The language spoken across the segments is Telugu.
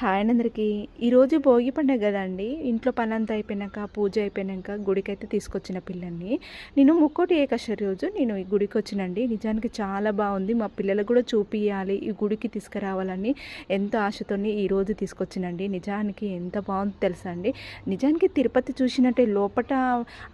హాయ్ అందరికీ. ఈరోజు భోగి పండుగ కదండి. ఇంట్లో పని అంతా అయిపోయినాక పూజ అయిపోయినాక గుడికైతే తీసుకొచ్చిన పిల్లల్ని నేను ముక్కోటి ఏకాశరి రోజు నేను ఈ గుడికి వచ్చినండి. నిజానికి చాలా బాగుంది. మా పిల్లలకు కూడా చూపియాలి ఈ గుడికి తీసుకురావాలని ఎంతో ఆశతోని ఈరోజు తీసుకొచ్చినండి. నిజానికి ఎంత బాగుంది తెలుసా అండి. నిజానికి తిరుపతి చూసినట్టే లోపట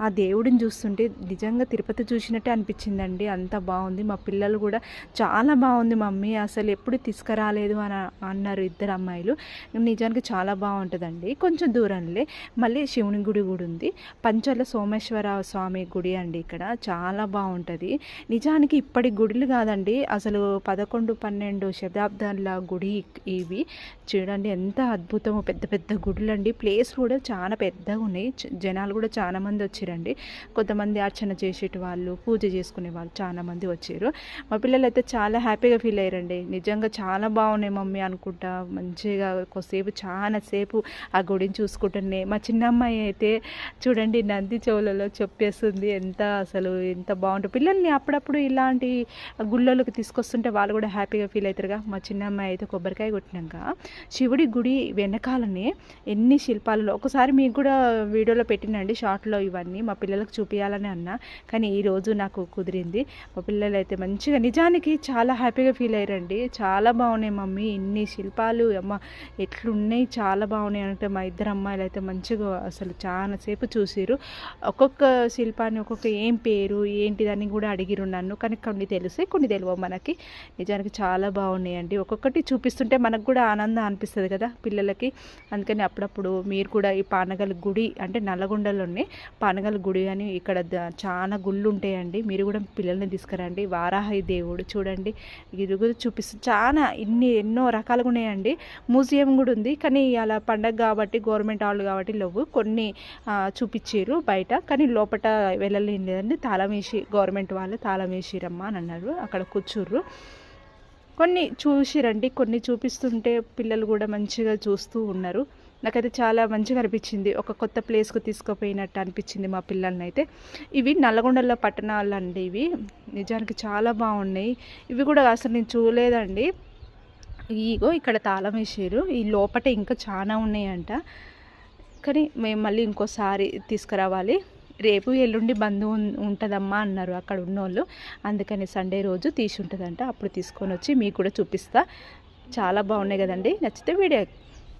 ఆ దేవుడిని చూస్తుంటే నిజంగా తిరుపతి చూసినట్టే అనిపించిందండి. అంత బాగుంది. మా పిల్లలు కూడా చాలా బాగుంది మమ్మీ. అసలు ఎప్పుడు తీసుకురాలేదు అని అన్నారు ఇద్దరు అమ్మాయిలు. నిజానికి చాలా బాగుంటుందండి. కొంచెం దూరంలో. మళ్ళీ శివుని గుడి కూడా ఉంది. పంచల సోమేశ్వర స్వామి గుడి అండి ఇక్కడ. చాలా బాగుంటుంది. నిజానికి ఇప్పటి గుడులు కాదండి. అసలు పదకొండు పన్నెండు శతాబ్దాల గుడి ఇవి. చూడండి ఎంత అద్భుతమో. పెద్ద పెద్ద గుడులు అండి ప్లేస్ కూడా చాలా పెద్దగా ఉన్నాయి. జనాలు కూడా చాలా మంది వచ్చారండి. కొంతమంది అర్చన చేసేటి వాళ్ళు పూజ చేసుకునే వాళ్ళు చాలామంది వచ్చారు. మా పిల్లలు అయితే చాలా హ్యాపీగా ఫీల్ అయ్యారండి. నిజంగా చాలా బాగున్నాయి మమ్మీ అనుకుంటా. మంచిగా కొద్దిసేపు చాలాసేపు ఆ గుడిని చూసుకుంటున్నాయి మా చిన్న అమ్మాయి అయితే చూడండి నంది చెవులలో చెప్పేస్తుంది ఎంత అసలు ఎంత బాగుంటుంది. పిల్లల్ని అప్పుడప్పుడు ఇలాంటి గుళ్ళలోకి తీసుకొస్తుంటే వాళ్ళు కూడా హ్యాపీగా ఫీల్ అవుతారుగా. మా చిన్న అమ్మాయి అయితే కొబ్బరికాయ కొట్టినాక శివుడి గుడి వెనకాలనే ఎన్ని శిల్పాలలో ఒకసారి మీకు కూడా వీడియోలో పెట్టినండి షార్ట్లో ఇవన్నీ. మా పిల్లలకు చూపించాలని అన్నా కానీ ఈరోజు నాకు కుదిరింది. మా పిల్లలు అయితే మంచిగా నిజానికి చాలా హ్యాపీగా ఫీల్ అయ్యారండి. చాలా బాగున్నాయి మమ్మీ ఇన్ని శిల్పాలు అమ్మ ఎట్లున్నాయి చాలా బాగున్నాయి అంటే మా ఇద్దరు అమ్మాయిలు అయితే మంచిగా అసలు చాలా సేపు చూసిరు ఒక్కొక్క శిల్పాన్ని ఒక్కొక్క ఏం పేరు ఏంటిదని కూడా అడిగిరు నన్ను. కానీ కొన్ని తెలిసి కొన్ని తెలియవు మనకి. నిజానికి చాలా బాగున్నాయండి. ఒక్కొక్కటి చూపిస్తుంటే మనకు కూడా ఆనందం అనిపిస్తుంది కదా పిల్లలకి. అందుకని అప్పుడప్పుడు మీరు కూడా ఈ పానగల గుడి అంటే నల్లగొండలోనే పానగల గుడి అని ఇక్కడ చాలా గుళ్ళు ఉంటాయండి. మీరు కూడా పిల్లల్ని తీసుకురండి. వారాహి దేవుడు చూడండి. ఇది కూడా చూపిస్తుంది చాలా ఇన్ని ఎన్నో రకాలుగా ఉన్నాయండి. మ్యూజియం కూడా ఉంది. కానీ అలా పండగ కాబట్టి గవర్నమెంట్ వాళ్ళు కాబట్టి లేవు. కొన్ని చూపించారు బయట. కానీ లోపల వెళ్ళలేని లేదండి. తాళం వేసి గవర్నమెంట్ వాళ్ళు తాళం వేసిరమ్మా అని అన్నారు. అక్కడ కూర్చుర్రు. కొన్ని చూసిరండి. కొన్ని చూపిస్తుంటే పిల్లలు కూడా మంచిగా చూస్తూ ఉన్నారు. నాకైతే చాలా మంచిగా అనిపించింది. ఒక కొత్త ప్లేస్కు తీసుకుపోయినట్టు అనిపించింది మా పిల్లల్ని అయితే ఇవి నల్లగొండల పట్టణాలు అండి ఇవి. నిజానికి చాలా బాగున్నాయి. ఇవి కూడా అసలు నేను చూడలేదండి. ఈగో ఇక్కడ తాళం వేసారు. ఈ లోపట ఇంకా చాలా ఉన్నాయంట. కానీ మేము మళ్ళీ ఇంకోసారి తీసుకురావాలి. రేపు ఎల్లుండి బంధువు ఉంటుందమ్మా అన్నారు అక్కడ ఉన్నోళ్ళు. అందుకని సండే రోజు తీసి ఉంటుందంట. అప్పుడు తీసుకొని వచ్చి మీకు కూడా చూపిస్తా. చాలా బాగున్నాయి కదండి. నచ్చితే వీడియో